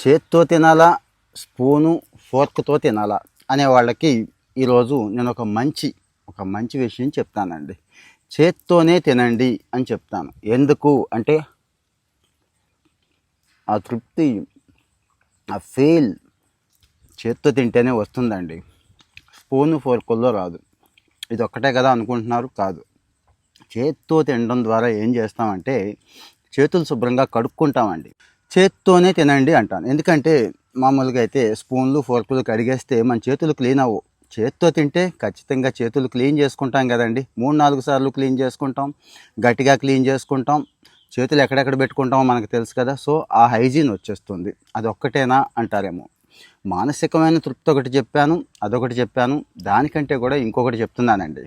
చేత్తో తినాలా స్పూను ఫోర్క్తో తినాలా అనే వాళ్ళకి ఈరోజు నేను ఒక మంచి ఒక మంచి విషయం చెప్తానండి. చేత్తోనే తినండి అని చెప్తాను. ఎందుకు అంటే ఆ తృప్తి ఆ ఫీల్ చేత్తో తింటేనే వస్తుందండి. స్పూను ఫోర్కుల్లో రాదు. ఇది ఒక్కటే కదా అనుకుంటున్నారు? కాదు. చేత్తో తినడం ద్వారా ఏం చేస్తామంటే చేతులు శుభ్రంగా కడుక్కుంటామండి. చేత్తోనే తినండి అంటాను. ఎందుకంటే మామూలుగా అయితే స్పూన్లు ఫోర్కులు కడిగేస్తే మన చేతులు క్లీన్ అవ్వవు చేత్తో తింటే ఖచ్చితంగా చేతులు క్లీన్ చేసుకుంటాం కదండి. మూడు నాలుగు సార్లు క్లీన్ చేసుకుంటాం. గట్టిగా క్లీన్ చేసుకుంటాం. చేతులు ఎక్కడెక్కడ పెట్టుకుంటామో మనకు తెలుసు కదా. సో ఆ హైజీన్ వచ్చేస్తుంది. అది ఒక్కటేనా అంటారేమో. మానసికమైన తృప్తి ఒకటి చెప్పాను అదొకటి చెప్పాను. దానికంటే కూడా ఇంకొకటి చెప్తున్నానండి.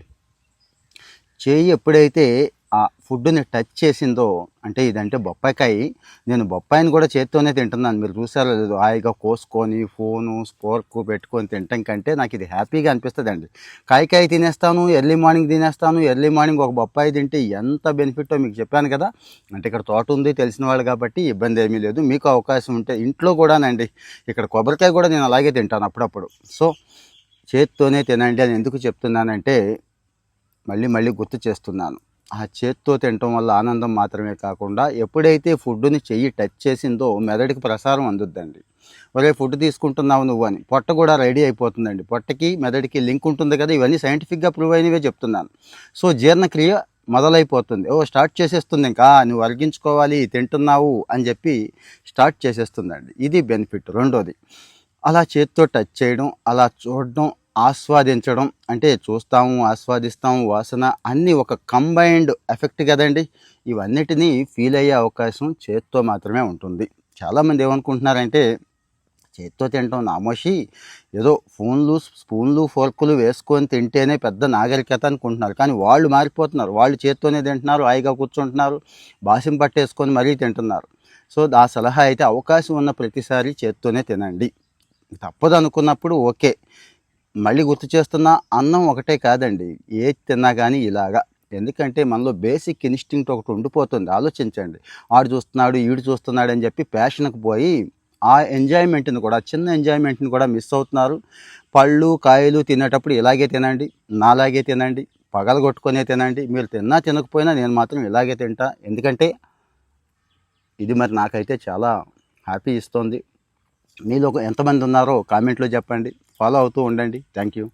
చేయి ఎప్పుడైతే ఫుడ్ని టచ్ చేసిందో అంటే ఇదంటే బొప్పాయికాయ నేను బొప్పాయిని కూడా చేత్తోనే తింటున్నాను. మీరు చూసారో లేదు హాయిగా కోసుకొని ఫోను స్పోర్క్ పెట్టుకొని తినటం కంటే నాకు ఇది హ్యాపీగా అనిపిస్తుంది అండి కాయకాయ తినేస్తాను ఎర్లీ మార్నింగ్ తినేస్తాను ఎర్లీ మార్నింగ్ ఒక బొప్పాయి తింటే ఎంత బెనిఫిట్టో మీకు చెప్పాను కదా. అంటే ఇక్కడ తోట ఉంది తెలిసిన వాళ్ళు కాబట్టి ఇబ్బంది ఏమీ లేదు. మీకు అవకాశం ఉంటే ఇంట్లో కూడానండి ఇక్కడ కొబ్బరికాయ కూడా నేను అలాగే తింటాను అప్పుడప్పుడు. సో చేత్తోనే తినండి అని ఎందుకు చెప్తున్నానంటే మళ్ళీ మళ్ళీ గుర్తు చేస్తున్నాను. ఆ చేత్తో తినటం వల్ల ఆనందం మాత్రమే కాకుండా ఎప్పుడైతే ఫుడ్ని చెయ్యి టచ్ చేసిందో మెదడుకి ప్రసారం అందుద్దండి. ఒరే ఫుడ్ తీసుకుంటున్నావు నువ్వు అని. పొట్ట కూడా రెడీ అయిపోతుందండి. పొట్టకి మెదడుకి లింక్ ఉంటుంది కదా ఇవన్నీ సైంటిఫిక్గా ప్రూవ్ అయినవే చెప్తున్నాను. సో జీర్ణక్రియ మొదలైపోతుంది. ఓ స్టార్ట్ చేసేస్తుంది ఇంకా. నువ్వు అరిగించుకోవాలి తింటున్నావు అని చెప్పి స్టార్ట్ చేసేస్తుందండి. ఇది బెనిఫిట్ రెండోది. అలా చేత్తో టచ్ చేయడం అలా చూడడం ఆస్వాదించడం అంటే చూస్తాము ఆస్వాదిస్తాము వాసన అన్నీ ఒక కంబైన్డ్ ఎఫెక్ట్ కదండి. ఇవన్నిటినీ ఫీల్ అయ్యే అవకాశం చేత్తో మాత్రమే ఉంటుంది. చాలామంది ఏమనుకుంటున్నారంటే చేత్తో తినటం నామోషి ఏదో ఫోన్లు స్పూన్లు ఫోర్కులు వేసుకొని తింటేనే పెద్ద నాగరికత అనుకుంటున్నారు. కానీ వాళ్ళు మారిపోతున్నారు. వాళ్ళు చేత్తోనే తింటున్నారు హాయిగా కూర్చుంటున్నారు బాసిం పట్టేసుకొని మరీ తింటున్నారు. సో ఆ సలహా అయితే అవకాశం ఉన్న ప్రతిసారి చేత్తోనే తినండి. తప్పదు అనుకున్నప్పుడు ఓకే. మళ్ళీ గుర్తు చేస్తున్న అన్నం ఒకటే కాదండి. ఏది తిన్నా కానీ ఇలాగా. ఎందుకంటే మనలో బేసిక్ ఇన్స్టింక్ట్ ఒకటి ఉండిపోతుంది. ఆలోచించండి. ఆడు చూస్తున్నాడు ఈడు చూస్తున్నాడు అని చెప్పి ప్యాషన్కి పోయి ఆ ఎంజాయ్మెంట్ని కూడా చిన్న ఎంజాయ్మెంట్ని కూడా మిస్ అవుతున్నారు. పళ్ళు కాయలు తినేటప్పుడు ఇలాగే తినండి నాలాగే తినండి పగలగొట్టుకునే తినండి. మీరు తిన్నా తినకపోయినా నేను మాత్రం ఇలాగే తింటా. ఎందుకంటే ఇది మరి నాకైతే చాలా హ్యాపీ ఇస్తుంది. మీలో ఒక ఎంతమంది ఉన్నారో కామెంట్లో చెప్పండి. ఫాలో అవుతూ ఉండండి. Thank you.